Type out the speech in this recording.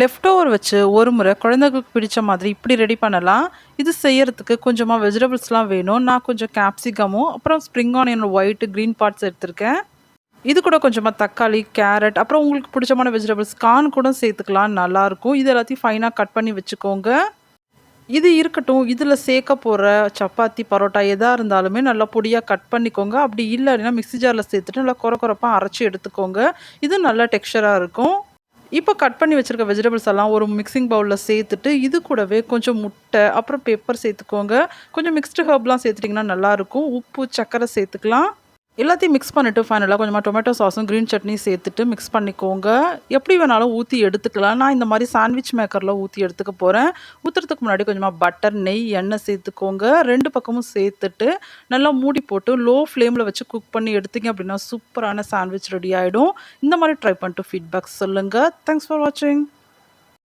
Left over வச்சு ஒரு முறை குழந்தைங்களுக்கு பிடிச்ச மாதிரி இப்படி ரெடி பண்ணலாம். இது செய்யறதுக்கு கொஞ்சமாக வெஜிடபிள்ஸ்லாம் வேணும். நான் கொஞ்சம் கேப்சிகமும் அப்புறம் spring onion white green parts எடுத்திருக்கேன். இது கூட கொஞ்சமாக தக்காளி கேரட் அப்புறம் உங்களுக்கு பிடிச்சமான வெஜிடபிள்ஸ் கார்ன் கூட சேர்த்துக்கலாம். நல்லாயிருக்கும் இது எல்லாத்தையும் ஃபைனாக கட் பண்ணி வச்சுக்கோங்க. இது இருக்கட்டும். இதில் சேர்க்க போகிற சப்பாத்தி பரோட்டா எதாக இருந்தாலுமே நல்லா பொடியாக கட் பண்ணிக்கோங்க. அப்படி இல்லை அப்படின்னா மிக்ஸி ஜாரில் சேர்த்துட்டு நல்லா குறை குறைப்பாக அரைச்சி எடுத்துக்கோங்க. இது நல்லா டெக்ஸ்டராக இருக்கும். இப்போ கட் பண்ணி வச்சுருக்க வெஜிடபிள்ஸ் எல்லாம் ஒரு மிக்சிங் பவுலில் சேர்த்துட்டு இது கூடவே கொஞ்சம் முட்டை அப்புறம் பெப்பர் சேர்த்துக்கோங்க. கொஞ்சம் மிக்ஸ்டு ஹர்ப்லாம் சேர்த்துட்டிங்கன்னா நல்லாயிருக்கும் உப்பு சர்க்கரை சேர்த்துக்கலாம். எல்லாத்தையும் மிக்ஸ் பண்ணிவிட்டு ஃபைனலாக கொஞ்சமாக டொமேட்டோ சாஸும் க்ரீன் சட்னி சேர்த்துட்டு மிக்ஸ் பண்ணிக்கோங்க. எப்படி வேணாலும் ஊற்றி எடுத்துக்கலாம். நான் இந்த மாதிரி சாண்ட்விச் மேக்கரில் ஊற்றி எடுத்துக்க போகிறேன் ஊற்றுறதுக்கு முன்னாடி கொஞ்சமாக பட்டர் நெய் எண்ணெய் சேர்த்துக்கோங்க. ரெண்டு பக்கமும் சேர்த்துட்டு நல்லா மூடி போட்டு லோ ஃப்ளேமில் வச்சு குக் பண்ணி எடுத்தீங்க அப்படின்னா சூப்பரான சாண்ட்விச் ரெடி ஆகிடும் இந்த மாதிரி ட்ரை பண்ணிட்டு ஃபீட்பேக் சொல்லுங்கள் தேங்க்ஸ் ஃபார் வாட்சிங்